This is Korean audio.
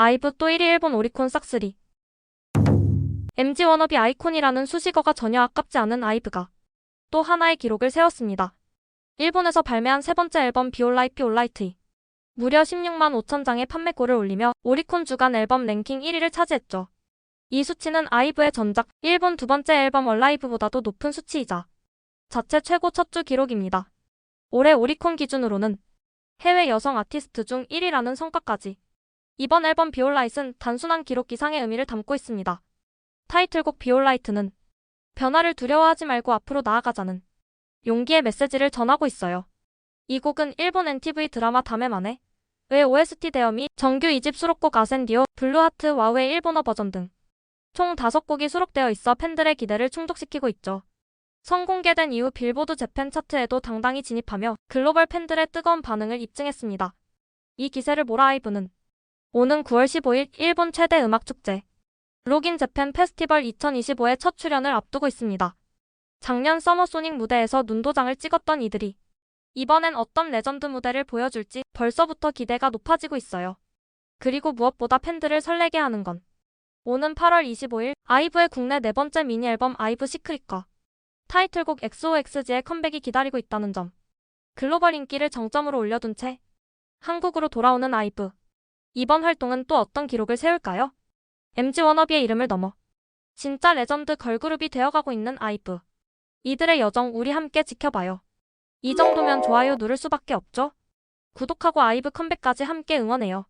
아이브 또 1위 일본 오리콘 싹쓸이. MG 워너비 아이콘이라는 수식어가 전혀 아깝지 않은 아이브가 또 하나의 기록을 세웠습니다. 일본에서 발매한 세 번째 앨범 비올라이 피올라이트. 무려 16만 5천 장의 판매고를 올리며 오리콘 주간 앨범 랭킹 1위를 차지했죠. 이 수치는 아이브의 전작 일본 두 번째 앨범 얼라이브보다도 높은 수치이자 자체 최고 첫 주 기록입니다. 올해 오리콘 기준으로는 해외 여성 아티스트 중 1위라는 성과까지. 이번 앨범 비올라이트는 단순한 기록 기상의 의미를 담고 있습니다. 타이틀곡 비올라이트는 변화를 두려워하지 말고 앞으로 나아가자는 용기의 메시지를 전하고 있어요. 이 곡은 일본 NTV 드라마 다메만의 의 OST 대여미 정규 2집 수록곡 아센디오, 블루하트 와우의 일본어 버전 등 총 5곡이 수록되어 있어 팬들의 기대를 충족시키고 있죠. 선공개된 이후 빌보드 재팬 차트에도 당당히 진입하며 글로벌 팬들의 뜨거운 반응을 입증했습니다. 이 기세를 몰아 아이브는 오는 9월 15일 일본 최대 음악 축제 록인 재팬 페스티벌 2025의 첫 출연을 앞두고 있습니다. 작년 서머소닉 무대에서 눈도장을 찍었던 이들이 이번엔 어떤 레전드 무대를 보여줄지 벌써부터 기대가 높아지고 있어요. 그리고 무엇보다 팬들을 설레게 하는 건 오는 8월 25일 아이브의 국내 네 번째 미니 앨범 아이브 시크릿과 타이틀곡 XOXG의 컴백이 기다리고 있다는 점. 글로벌 인기를 정점으로 올려둔 채 한국으로 돌아오는 아이브. 이번 활동은 또 어떤 기록을 세울까요? MG 워너비의 이름을 넘어 진짜 레전드 걸그룹이 되어가고 있는 아이브. 이들의 여정 우리 함께 지켜봐요. 이 정도면 좋아요 누를 수밖에 없죠? 구독하고 아이브 컴백까지 함께 응원해요.